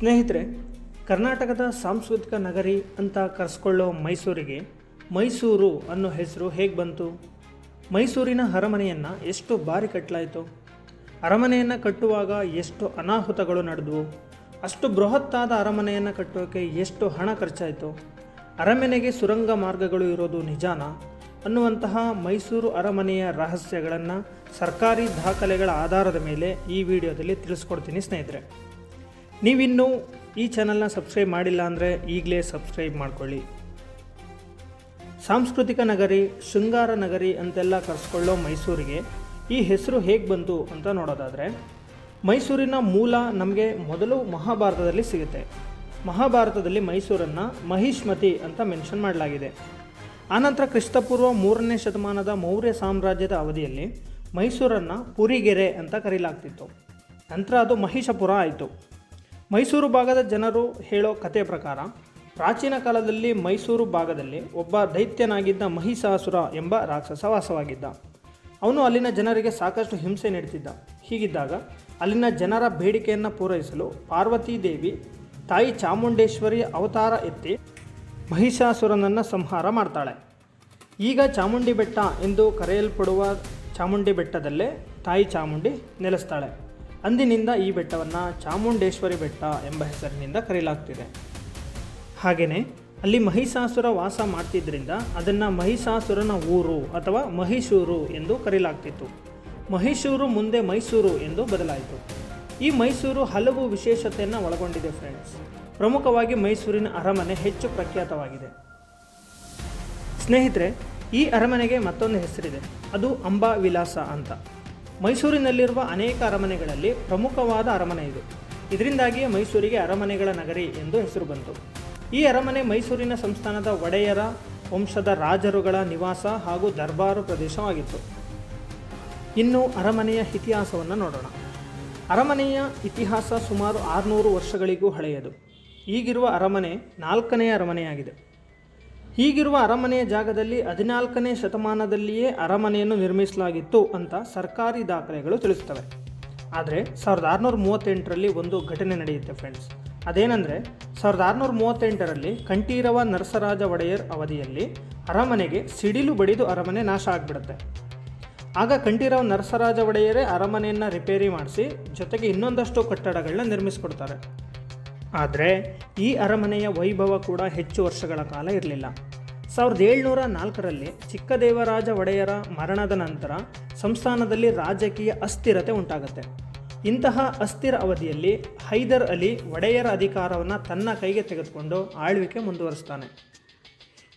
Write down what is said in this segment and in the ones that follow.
ಸ್ನೇಹಿತರೆ, ಕರ್ನಾಟಕದ ಸಾಂಸ್ಕೃತಿಕ ನಗರಿ ಅಂತ ಕರೆಸ್ಕೊಳ್ಳೋ ಮೈಸೂರಿಗೆ ಮೈಸೂರು ಅನ್ನೋ ಹೆಸರು ಹೇಗೆ ಬಂತು? ಮೈಸೂರಿನ ಅರಮನೆಯನ್ನು ಎಷ್ಟು ಬಾರಿ ಕಟ್ಟಲಾಯಿತು ಅರಮನೆಯನ್ನು ಕಟ್ಟುವಾಗ ಎಷ್ಟು ಅನಾಹುತಗಳು ನಡೆದವು? ಅಷ್ಟು ಬೃಹತ್ತಾದ ಅರಮನೆಯನ್ನು ಕಟ್ಟೋಕೆ ಎಷ್ಟು ಹಣ ಖರ್ಚಾಯಿತು? ಅರಮನೆಗೆ ಸುರಂಗ ಮಾರ್ಗಗಳು ಇರೋದು ನಿಜಾನ? ಅನ್ನುವಂತಹ ಮೈಸೂರು ಅರಮನೆಯ ರಹಸ್ಯಗಳನ್ನು ಸರ್ಕಾರಿ ದಾಖಲೆಗಳ ಆಧಾರದ ಮೇಲೆ ಈ ವಿಡಿಯೋದಲ್ಲಿ ತಿಳಿಸ್ಕೊಡ್ತೀನಿ ಸ್ನೇಹಿತರೆ. ನೀವಿನ್ನೂ ಈ ಚಾನಲ್ನ ಸಬ್ಸ್ಕ್ರೈಬ್ ಮಾಡಿಲ್ಲ ಅಂದರೆ ಈಗಲೇ ಸಬ್ಸ್ಕ್ರೈಬ್ ಮಾಡ್ಕೊಳ್ಳಿ. ಸಾಂಸ್ಕೃತಿಕ ನಗರಿ, ಶೃಂಗಾರ ನಗರಿ ಅಂತೆಲ್ಲ ಕರೆಸ್ಕೊಳ್ಳೋ ಮೈಸೂರಿಗೆ ಈ ಹೆಸರು ಹೇಗೆ ಬಂತು ಅಂತ ನೋಡೋದಾದರೆ, ಮೈಸೂರಿನ ಮೂಲ ನಮಗೆ ಮೊದಲು ಮಹಾಭಾರತದಲ್ಲಿ ಸಿಗುತ್ತೆ. ಮಹಾಭಾರತದಲ್ಲಿ ಮೈಸೂರನ್ನು ಮಹಿಷ್ಮತಿ ಅಂತ ಮೆನ್ಷನ್ ಮಾಡಲಾಗಿದೆ. ಆನಂತರ ಕ್ರಿಸ್ತಪೂರ್ವ ಮೂರನೇ ಶತಮಾನದ ಮೌರ್ಯ ಸಾಮ್ರಾಜ್ಯದ ಅವಧಿಯಲ್ಲಿ ಮೈಸೂರನ್ನು ಪುರಿಗೆರೆ ಅಂತ ಕರೀಲಾಗ್ತಿತ್ತು. ನಂತರ ಅದು ಮಹಿಷಪುರ ಆಯಿತು. ಮೈಸೂರು ಭಾಗದ ಜನರು ಹೇಳೋ ಕತೆ ಪ್ರಕಾರ, ಪ್ರಾಚೀನ ಕಾಲದಲ್ಲಿ ಮೈಸೂರು ಭಾಗದಲ್ಲಿ ಒಬ್ಬ ದೈತ್ಯನಾಗಿದ್ದ ಮಹಿಷಾಸುರ ಎಂಬ ರಾಕ್ಷಸ ವಾಸವಾಗಿದ್ದ. ಅವನು ಅಲ್ಲಿನ ಜನರಿಗೆ ಸಾಕಷ್ಟು ಹಿಂಸೆ ನೀಡುತ್ತಿದ್ದ. ಹೀಗಿದ್ದಾಗ ಅಲ್ಲಿನ ಜನರ ಬೇಡಿಕೆಯನ್ನು ಪೂರೈಸಲು ಪಾರ್ವತೀ ದೇವಿ ತಾಯಿ ಚಾಮುಂಡೇಶ್ವರಿ ಅವತಾರ ಎತ್ತಿ ಮಹಿಷಾಸುರನನ್ನು ಸಂಹಾರ ಮಾಡ್ತಾಳೆ. ಈಗ ಚಾಮುಂಡಿ ಬೆಟ್ಟ ಎಂದು ಕರೆಯಲ್ಪಡುವ ಚಾಮುಂಡಿ ಬೆಟ್ಟದಲ್ಲೇ ತಾಯಿ ಚಾಮುಂಡಿ ನೆಲೆಸ್ತಾಳೆ. ಅಂದಿನಿಂದ ಈ ಬೆಟ್ಟವನ್ನು ಚಾಮುಂಡೇಶ್ವರಿ ಬೆಟ್ಟ ಎಂಬ ಹೆಸರಿನಿಂದ ಕರೆಯಲಾಗ್ತಿದೆ. ಹಾಗೆಯೇ ಅಲ್ಲಿ ಮಹಿಷಾಸುರ ವಾಸ ಮಾಡ್ತಿದ್ದರಿಂದ ಅದನ್ನು ಮಹಿಷಾಸುರನ ಊರು ಅಥವಾ ಮಹಿಷೂರು ಎಂದು ಕರೆಯಲಾಗ್ತಿತ್ತು. ಮಹಿಷೂರು ಮುಂದೆ ಮೈಸೂರು ಎಂದು ಬದಲಾಯಿತು. ಈ ಮೈಸೂರು ಹಲವು ವಿಶೇಷತೆಯನ್ನು ಒಳಗೊಂಡಿದೆ ಫ್ರೆಂಡ್ಸ್ ಪ್ರಮುಖವಾಗಿ ಮೈಸೂರಿನ ಅರಮನೆ ಹೆಚ್ಚು ಪ್ರಖ್ಯಾತವಾಗಿದೆ. ಸ್ನೇಹಿತರೆ, ಈ ಅರಮನೆಗೆ ಮತ್ತೊಂದು ಹೆಸರಿದೆ. ಅದು ಅಂಬಾ ವಿಲಾಸ ಅಂತ. ಮೈಸೂರಿನಲ್ಲಿರುವ ಅನೇಕ ಅರಮನೆಗಳಲ್ಲಿ ಪ್ರಮುಖವಾದ ಅರಮನೆ ಇದು. ಇದರಿಂದಾಗಿಯೇ ಮೈಸೂರಿಗೆ ಅರಮನೆಗಳ ನಗರಿ ಎಂದು ಹೆಸರು ಬಂತು. ಈ ಅರಮನೆ ಮೈಸೂರಿನ ಸಂಸ್ಥಾನದ ಒಡೆಯರ, ವಂಶದ ರಾಜರುಗಳ ನಿವಾಸ ಹಾಗೂ ದರ್ಬಾರು ಪ್ರದೇಶವಾಗಿತ್ತು. ಇನ್ನು ಅರಮನೆಯ ಇತಿಹಾಸವನ್ನು ನೋಡೋಣ. ಅರಮನೆಯ ಇತಿಹಾಸ ಸುಮಾರು ಆರುನೂರು ವರ್ಷಗಳಿಗೂ ಹಳೆಯದು. ಈಗಿರುವ ಅರಮನೆ ನಾಲ್ಕನೆಯ ಅರಮನೆಯಾಗಿದೆ. ಹೀಗಿರುವ ಅರಮನೆಯ ಜಾಗದಲ್ಲಿ ಹದಿನಾಲ್ಕನೇ ಶತಮಾನದಲ್ಲಿಯೇ ಅರಮನೆಯನ್ನು ನಿರ್ಮಿಸಲಾಗಿತ್ತು ಅಂತ ಸರ್ಕಾರಿ ದಾಖಲೆಗಳು ತಿಳಿಸ್ತವೆ ಆದರೆ ಸಾವಿರದ ಆರುನೂರ ಮೂವತ್ತೆಂಟರಲ್ಲಿ ಒಂದು ಘಟನೆ ನಡೆಯುತ್ತೆ ಫ್ರೆಂಡ್ಸ್ ಅದೇನೆಂದರೆ ಸಾವಿರದ ಆರುನೂರ ಮೂವತ್ತೆಂಟರಲ್ಲಿ ಕಂಠೀರವ ನರಸರಾಜ ಒಡೆಯರ್ ಅವಧಿಯಲ್ಲಿ ಅರಮನೆಗೆ ಸಿಡಿಲು ಬಡಿದು ಅರಮನೆ ನಾಶ ಆಗಿಬಿಡುತ್ತೆ. ಆಗ ಕಂಠೀರವ ನರಸರಾಜ ಒಡೆಯರೇ ಅರಮನೆಯನ್ನು ರಿಪೇರಿ ಮಾಡಿಸಿ ಜೊತೆಗೆ ಇನ್ನೊಂದಷ್ಟು ಕಟ್ಟಡಗಳನ್ನ ನಿರ್ಮಿಸಿಕೊಡ್ತಾರೆ. ಆದರೆ ಈ ಅರಮನೆಯ ವೈಭವ ಕೂಡ ಹೆಚ್ಚು ವರ್ಷಗಳ ಕಾಲ ಇರಲಿಲ್ಲ. ಸಾವಿರದ ಏಳ್ನೂರ ನಾಲ್ಕರಲ್ಲಿ ಚಿಕ್ಕದೇವರಾಜ ಒಡೆಯರ ಮರಣದ ನಂತರ ಸಂಸ್ಥಾನದಲ್ಲಿ ರಾಜಕೀಯ ಅಸ್ಥಿರತೆ ಉಂಟಾಗುತ್ತೆ. ಇಂತಹ ಅಸ್ಥಿರ ಅವಧಿಯಲ್ಲಿ ಹೈದರ್ ಅಲಿ ಒಡೆಯರ ಅಧಿಕಾರವನ್ನು ತನ್ನ ಕೈಗೆ ತೆಗೆದುಕೊಂಡು ಆಳ್ವಿಕೆ ಮುಂದುವರಿಸ್ತಾನೆ.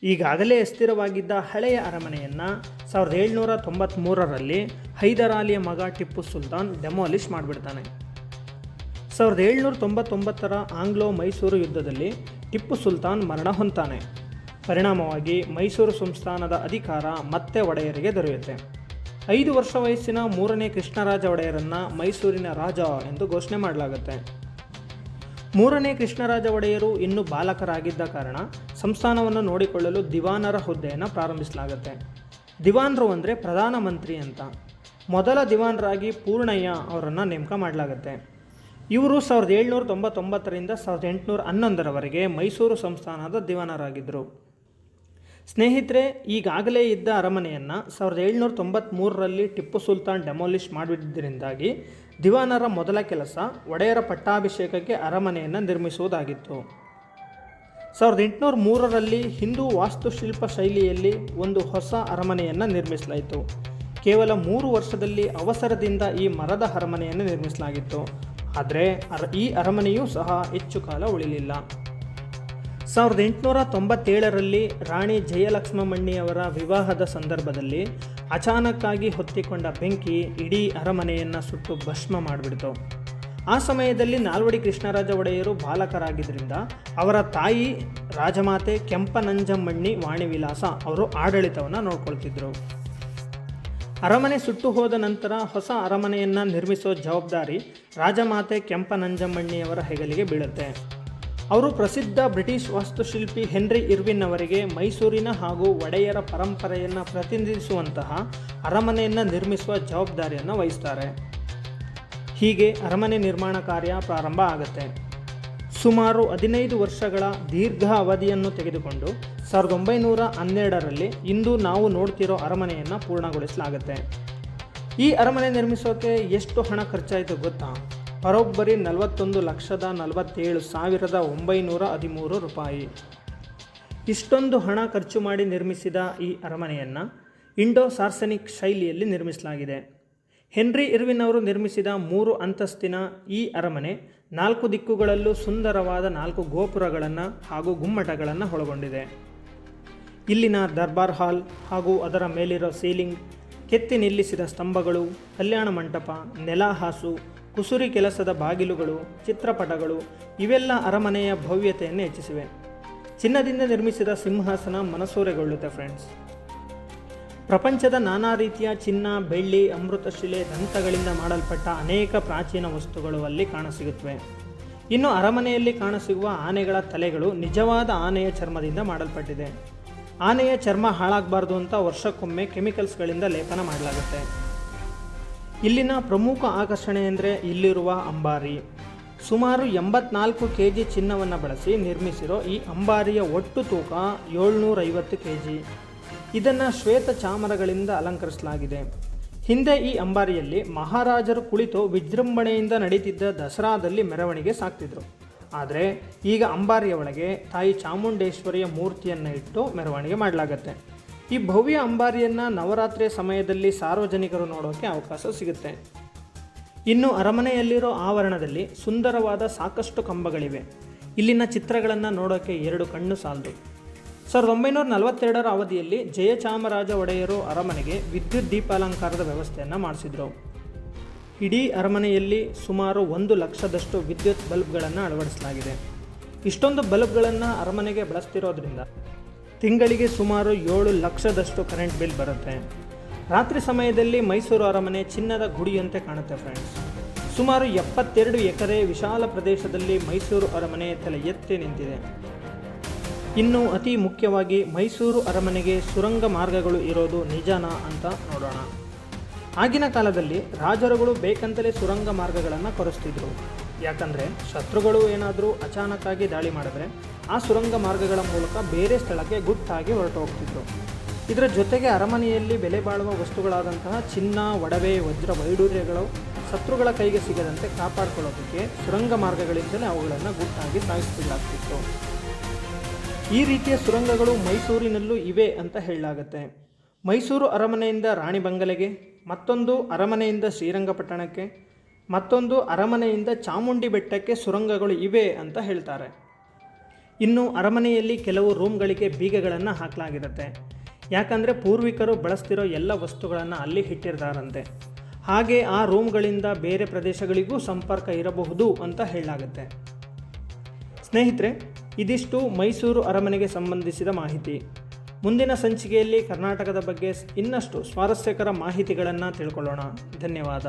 ಈಗಾಗಲೇ ಅಸ್ಥಿರವಾಗಿದ್ದ ಹಳೆಯ ಅರಮನೆಯನ್ನು ಸಾವಿರದ ಏಳ್ನೂರ ತೊಂಬತ್ತ್ಮೂರರಲ್ಲಿ ಹೈದರಾಲಿಯ ಮಗ ಟಿಪ್ಪು ಸುಲ್ತಾನ್ ಡೆಮಾಲಿಷ್ ಮಾಡಿಬಿಡ್ತಾನೆ. ಸಾವಿರದ ಏಳ್ನೂರ ತೊಂಬತ್ತೊಂಬತ್ತರ ಆಂಗ್ಲೋ ಮೈಸೂರು ಯುದ್ಧದಲ್ಲಿ ಟಿಪ್ಪು ಸುಲ್ತಾನ್ ಮರಣ ಹೊಂತಾನೆ ಪರಿಣಾಮವಾಗಿ ಮೈಸೂರು ಸಂಸ್ಥಾನದ ಅಧಿಕಾರ ಮತ್ತೆ ಒಡೆಯರಿಗೆ ದೊರೆಯುತ್ತೆ. ಐದು ವರ್ಷ ವಯಸ್ಸಿನ ಮೂರನೇ ಕೃಷ್ಣರಾಜ ಒಡೆಯರನ್ನು ಮೈಸೂರಿನ ರಾಜ ಎಂದು ಘೋಷಣೆ ಮಾಡಲಾಗುತ್ತೆ. ಮೂರನೇ ಕೃಷ್ಣರಾಜ ಒಡೆಯರು ಇನ್ನೂ ಬಾಲಕರಾಗಿದ್ದ ಕಾರಣ ಸಂಸ್ಥಾನವನ್ನು ನೋಡಿಕೊಳ್ಳಲು ದಿವಾನರ ಹುದ್ದೆಯನ್ನು ಪ್ರಾರಂಭಿಸಲಾಗುತ್ತೆ. ದಿವಾನರು ಅಂದರೆ ಪ್ರಧಾನಮಂತ್ರಿ ಅಂತ. ಮೊದಲ ದಿವಾನರಾಗಿ ಪೂರ್ಣಯ್ಯ ಅವರನ್ನು ನೇಮಕ ಮಾಡಲಾಗುತ್ತೆ. ಇವರು ಸಾವಿರದ ಏಳ್ನೂರ ತೊಂಬತ್ತೊಂಬತ್ತರಿಂದ ಸಾವಿರದ ಎಂಟುನೂರ ಹನ್ನೊಂದರವರೆಗೆ ಮೈಸೂರು ಸಂಸ್ಥಾನದ ದಿವಾನರಾಗಿದ್ದರು. ಸ್ನೇಹಿತರೆ, ಈಗಾಗಲೇ ಇದ್ದ ಅರಮನೆಯನ್ನು ಸಾವಿರದ ಏಳ್ನೂರ ತೊಂಬತ್ತ್ಮೂರರಲ್ಲಿ ಟಿಪ್ಪು ಸುಲ್ತಾನ್ ಡೆಮಾಲಿಷ್ ಮಾಡಿದ್ದರಿಂದಾಗಿ ದಿವಾನರ ಮೊದಲ ಕೆಲಸ ಒಡೆಯರ ಪಟ್ಟಾಭಿಷೇಕಕ್ಕೆ ಅರಮನೆಯನ್ನು ನಿರ್ಮಿಸುವುದಾಗಿತ್ತು. ಸಾವಿರದ ಎಂಟುನೂರ ಮೂರರಲ್ಲಿ ಹಿಂದೂ ವಾಸ್ತುಶಿಲ್ಪ ಶೈಲಿಯಲ್ಲಿ ಒಂದು ಹೊಸ ಅರಮನೆಯನ್ನು ನಿರ್ಮಿಸಲಾಯಿತು. ಕೇವಲ ಮೂರು ವರ್ಷದಲ್ಲಿ ಅವಸರದಿಂದ ಈ ಮರದ ಅರಮನೆಯನ್ನು ನಿರ್ಮಿಸಲಾಗಿತ್ತು. ಆದರೆ ಈ ಅರಮನೆಯೂ ಸಹ ಹೆಚ್ಚು ಕಾಲ ಉಳಿಲಿಲ್ಲ. ಸಾವಿರದ ಎಂಟುನೂರ ತೊಂಬತ್ತೇಳರಲ್ಲಿ ರಾಣಿ ಜಯಲಕ್ಷ್ಮಮ್ಮಣ್ಣಿಯವರ ವಿವಾಹದ ಸಂದರ್ಭದಲ್ಲಿ ಅಚಾನಕ್ಕಾಗಿ ಹೊತ್ತಿಕೊಂಡ ಬೆಂಕಿ ಇಡೀ ಅರಮನೆಯನ್ನು ಸುಟ್ಟು ಭಸ್ಮ ಮಾಡಿಬಿಡ್ತು. ಆ ಸಮಯದಲ್ಲಿ ನಾಲ್ವಡಿ ಕೃಷ್ಣರಾಜ ಒಡೆಯರು ಬಾಲಕರಾಗಿದ್ದರಿಂದ ಅವರ ತಾಯಿ ರಾಜಮಾತೆ ಕೆಂಪನಂಜಮ್ಮಣ್ಣಿ ವಾಣಿವಿಲಾಸ ಅವರು ಆಡಳಿತವನ್ನು ನೋಡ್ಕೊಳ್ತಿದ್ರು. ಅರಮನೆ ಸುಟ್ಟು ಹೋದ ನಂತರ ಹೊಸ ಅರಮನೆಯನ್ನು ನಿರ್ಮಿಸೋ ಜವಾಬ್ದಾರಿ ರಾಜಮಾತೆ ಕೆಂಪನಂಜಮ್ಮಣ್ಣಿಯವರ ಹೆಗಲಿಗೆ ಬೀಳುತ್ತೆ. ಅವರು ಪ್ರಸಿದ್ಧ ಬ್ರಿಟಿಷ್ ವಾಸ್ತುಶಿಲ್ಪಿ ಹೆನ್ರಿ ಇರ್ವಿನ್ ಅವರಿಗೆ ಮೈಸೂರಿನ ಹಾಗೂ ಒಡೆಯರ ಪರಂಪರೆಯನ್ನು ಪ್ರತಿನಿಧಿಸುವಂತಹ ಅರಮನೆಯನ್ನು ನಿರ್ಮಿಸುವ ಜವಾಬ್ದಾರಿಯನ್ನು ವಹಿಸ್ತಾರೆ. ಹೀಗೆ ಅರಮನೆ ನಿರ್ಮಾಣ ಕಾರ್ಯ ಪ್ರಾರಂಭ ಆಗುತ್ತೆ. ಸುಮಾರು ಹದಿನೈದು ವರ್ಷಗಳ ದೀರ್ಘ ಅವಧಿಯನ್ನು ತೆಗೆದುಕೊಂಡು ಸಾವಿರದ ಒಂಬೈನೂರ ಹನ್ನೆರಡರಲ್ಲಿ ಇಂದು ನಾವು ನೋಡ್ತಿರೋ ಅರಮನೆಯನ್ನು ಪೂರ್ಣಗೊಳಿಸಲಾಗುತ್ತೆ. ಈ ಅರಮನೆ ನಿರ್ಮಿಸೋಕೆ ಎಷ್ಟು ಹಣ ಖರ್ಚಾಯಿತು ಗೊತ್ತಾ? ಬರೋಬ್ಬರಿ ನಲವತ್ತೊಂದು ಲಕ್ಷದ ನಲವತ್ತೇಳು ಸಾವಿರದ ಒಂಬೈನೂರ ಹದಿಮೂರು ರೂಪಾಯಿ. ಇಷ್ಟೊಂದು ಹಣ ಖರ್ಚು ಮಾಡಿ ನಿರ್ಮಿಸಿದ ಈ ಅರಮನೆಯನ್ನು ಇಂಡೋ ಸಾರ್ಸನಿಕ್ ಶೈಲಿಯಲ್ಲಿ ನಿರ್ಮಿಸಲಾಗಿದೆ. ಹೆನ್ರಿ ಇರ್ವಿನ್ ಅವರು ನಿರ್ಮಿಸಿದ ಮೂರು ಅಂತಸ್ತಿನ ಈ ಅರಮನೆ ನಾಲ್ಕು ದಿಕ್ಕುಗಳಲ್ಲೂ ಸುಂದರವಾದ ನಾಲ್ಕು ಗೋಪುರಗಳನ್ನು ಹಾಗೂ ಗುಮ್ಮಟಗಳನ್ನು ಒಳಗೊಂಡಿದೆ. ಇಲ್ಲಿನ ದರ್ಬಾರ್ ಹಾಲ್ ಹಾಗೂ ಅದರ ಮೇಲಿರೋ ಸೀಲಿಂಗ್, ಕೆತ್ತಿ ನಿಲ್ಲಿಸಿದ ಸ್ತಂಭಗಳು, ಕಲ್ಯಾಣ ಮಂಟಪ ನೆಲಹಾಸು ಕುಸುರಿ ಕೆಲಸದ ಬಾಗಿಲುಗಳು, ಚಿತ್ರಪಟಗಳು, ಇವೆಲ್ಲ ಅರಮನೆಯ ಭವ್ಯತೆಯನ್ನು ಹೆಚ್ಚಿಸಿವೆ. ಚಿನ್ನದಿಂದ ನಿರ್ಮಿಸಿದ ಸಿಂಹಾಸನ ಮನಸೂರೆಗೊಳ್ಳುತ್ತೆ ಫ್ರೆಂಡ್ಸ್ ಪ್ರಪಂಚದ ನಾನಾ ರೀತಿಯ ಚಿನ್ನ, ಬೆಳ್ಳಿ, ಅಮೃತಶಿಲೆ, ದಂತಗಳಿಂದ ಮಾಡಲ್ಪಟ್ಟ ಅನೇಕ ಪ್ರಾಚೀನ ವಸ್ತುಗಳು ಅಲ್ಲಿ ಕಾಣಸಿಗುತ್ತವೆ ಇನ್ನು ಅರಮನೆಯಲ್ಲಿ ಕಾಣಸಿಗುವ ಆನೆಗಳ ತಲೆಗಳು ನಿಜವಾದ ಆನೆಯ ಚರ್ಮದಿಂದ ಮಾಡಲ್ಪಟ್ಟಿದೆ. ಆನೆಯ ಚರ್ಮ ಹಾಳಾಗಬಾರ್ದು ಅಂತ ವರ್ಷಕ್ಕೊಮ್ಮೆ ಕೆಮಿಕಲ್ಸ್ಗಳಿಂದ ಲೇಪನ ಮಾಡಲಾಗುತ್ತೆ. ಇಲ್ಲಿನ ಪ್ರಮುಖ ಆಕರ್ಷಣೆ ಅಂದರೆ ಇಲ್ಲಿರುವ ಅಂಬಾರಿ. ಸುಮಾರು ಎಂಬತ್ನಾಲ್ಕು ಕೆ ಜಿ ಚಿನ್ನವನ್ನು ಬಳಸಿ ನಿರ್ಮಿಸಿರೋ ಈ ಅಂಬಾರಿಯ ಒಟ್ಟು ತೂಕ ಏಳ್ನೂರೈವತ್ತು ಕೆ ಜಿ ಇದನ್ನು ಶ್ವೇತ ಚಾಮರಗಳಿಂದ ಅಲಂಕರಿಸಲಾಗಿದೆ. ಹಿಂದೆ ಈ ಅಂಬಾರಿಯಲ್ಲಿ ಮಹಾರಾಜರು ಕುಳಿತು ವಿಜೃಂಭಣೆಯಿಂದ ನಡೀತಿದ್ದ ದಸರಾದಲ್ಲಿ ಮೆರವಣಿಗೆ ಸಾಕ್ತಿದ್ರು. ಆದರೆ ಈಗ ಅಂಬಾರಿಯ ಒಳಗೆ ತಾಯಿ ಚಾಮುಂಡೇಶ್ವರಿಯ ಮೂರ್ತಿಯನ್ನು ಇಟ್ಟು ಮೆರವಣಿಗೆ ಮಾಡಲಾಗತ್ತೆ. ಈ ಭವ್ಯ ಅಂಬಾರಿಯನ್ನು ನವರಾತ್ರಿಯ ಸಮಯದಲ್ಲಿ ಸಾರ್ವಜನಿಕರು ನೋಡೋಕ್ಕೆ ಅವಕಾಶ ಸಿಗುತ್ತೆ. ಇನ್ನು ಅರಮನೆಯಲ್ಲಿರೋ ಆವರಣದಲ್ಲಿ ಸುಂದರವಾದ ಸಾಕಷ್ಟು ಕಂಬಗಳಿವೆ. ಇಲ್ಲಿನ ಚಿತ್ರಗಳನ್ನು ನೋಡೋಕ್ಕೆ ಎರಡು ಕಣ್ಣು ಸಾಲದು. ಸಾವಿರದ ಒಂಬೈನೂರ ನಲವತ್ತೆರಡರ ಅವಧಿಯಲ್ಲಿ ಜಯಚಾಮರಾಜ ಒಡೆಯರು ಅರಮನೆಗೆ ವಿದ್ಯುತ್ ದೀಪಾಲಂಕಾರದ ವ್ಯವಸ್ಥೆಯನ್ನು ಮಾಡಿಸಿದ್ರು. ಇಡೀ ಅರಮನೆಯಲ್ಲಿ ಸುಮಾರು ಒಂದು ಲಕ್ಷದಷ್ಟು ವಿದ್ಯುತ್ ಬಲ್ಬ್ಗಳನ್ನು ಅಳವಡಿಸಲಾಗಿದೆ. ಇಷ್ಟೊಂದು ಬಲ್ಬ್ಗಳನ್ನು ಅರಮನೆಗೆ ಬಳಸ್ತಿರೋದ್ರಿಂದ ತಿಂಗಳಿಗೆ ಸುಮಾರು ಏಳು ಲಕ್ಷದಷ್ಟು ಕರೆಂಟ್ ಬಿಲ್ ಬರುತ್ತೆ. ರಾತ್ರಿ ಸಮಯದಲ್ಲಿ ಮೈಸೂರು ಅರಮನೆ ಚಿನ್ನದ ಗುಡಿಯಂತೆ ಕಾಣುತ್ತೆ ಫ್ರೆಂಡ್ಸ್. ಸುಮಾರು ಎಪ್ಪತ್ತೆರಡು ಎಕರೆ ವಿಶಾಲ ಪ್ರದೇಶದಲ್ಲಿ ಮೈಸೂರು ಅರಮನೆ ತಲೆ ಎತ್ತಿ ನಿಂತಿದೆ. ಇನ್ನು ಅತಿ ಮುಖ್ಯವಾಗಿ ಮೈಸೂರು ಅರಮನೆಗೆ ಸುರಂಗ ಮಾರ್ಗಗಳು ಇರೋದು ನಿಜನಾ ಅಂತ ನೋಡೋಣ. ಆಗಿನ ಕಾಲದಲ್ಲಿ ರಾಜರುಗಳು ಬೇಕಂತಲೇ ಸುರಂಗ ಮಾರ್ಗಗಳನ್ನು ಕೊರೆಸ್ತಿದ್ರು. ಯಾಕಂದರೆ ಶತ್ರುಗಳು ಏನಾದರೂ ಅಚಾನಕ್ಕಾಗಿ ದಾಳಿ ಮಾಡಿದ್ರೆ ಆ ಸುರಂಗ ಮಾರ್ಗಗಳ ಮೂಲಕ ಬೇರೆ ಸ್ಥಳಕ್ಕೆ ಗುಟ್ಟಾಗಿ ಹೊರಟು ಹೋಗ್ತಿದ್ರು ಇದರ ಜೊತೆಗೆ ಅರಮನೆಯಲ್ಲಿ ಬೆಲೆ ಬಾಳುವ ವಸ್ತುಗಳಾದಂತಹ ಚಿನ್ನ, ಒಡವೆ, ವಜ್ರ ವೈಡೂರ್ಯಗಳು ಶತ್ರುಗಳ ಕೈಗೆ ಸಿಗದಂತೆ ಕಾಪಾಡಿಕೊಳ್ಳೋದಕ್ಕೆ ಸುರಂಗ ಮಾರ್ಗಗಳಿಂದಲೇ ಅವುಗಳನ್ನು ಗುಟ್ಟಾಗಿ ಸಾಗಿಸಬೇಕಾಗ್ತಿತ್ತು ಈ ರೀತಿಯ ಸುರಂಗಗಳು ಮೈಸೂರಿನಲ್ಲೂ ಇವೆ ಅಂತ ಹೇಳಲಾಗುತ್ತೆ. ಮೈಸೂರು ಅರಮನೆಯಿಂದ ರಾಣಿ ಬಂಗಲೆಗೆ ಮತ್ತೊಂದು ಅರಮನೆಯಿಂದ ಶ್ರೀರಂಗಪಟ್ಟಣಕ್ಕೆ, ಮತ್ತೊಂದು ಅರಮನೆಯಿಂದ ಚಾಮುಂಡಿ ಬೆಟ್ಟಕ್ಕೆ ಸುರಂಗಗಳು ಇವೆ ಅಂತ ಹೇಳ್ತಾರೆ. ಇನ್ನು ಅರಮನೆಯಲ್ಲಿ ಕೆಲವು ರೂಮ್ಗಳಿಗೆ ಬೀಗಗಳನ್ನು ಹಾಕಲಾಗಿರುತ್ತೆ. ಯಾಕಂದರೆ ಪೂರ್ವಿಕರು ಬಳಸ್ತಿರೋ ಎಲ್ಲ ವಸ್ತುಗಳನ್ನು ಅಲ್ಲಿ ಇಟ್ಟಿರ್ತಾರಂತೆ. ಹಾಗೆ ಆ ರೂಮ್ಗಳಿಂದ ಬೇರೆ ಪ್ರದೇಶಗಳಿಗೂ ಸಂಪರ್ಕ ಇರಬಹುದು ಅಂತ ಹೇಳಲಾಗುತ್ತೆ. ಸ್ನೇಹಿತರೆ, ಇದಿಷ್ಟು ಮೈಸೂರು ಅರಮನೆಗೆ ಸಂಬಂಧಿಸಿದ ಮಾಹಿತಿ. ಮುಂದಿನ ಸಂಚಿಕೆಯಲ್ಲಿ ಕರ್ನಾಟಕದ ಬಗ್ಗೆ ಇನ್ನಷ್ಟು ಸ್ವಾರಸ್ಯಕರ ಮಾಹಿತಿಗಳನ್ನು ತಿಳ್ಕೊಳ್ಳೋಣ. ಧನ್ಯವಾದ.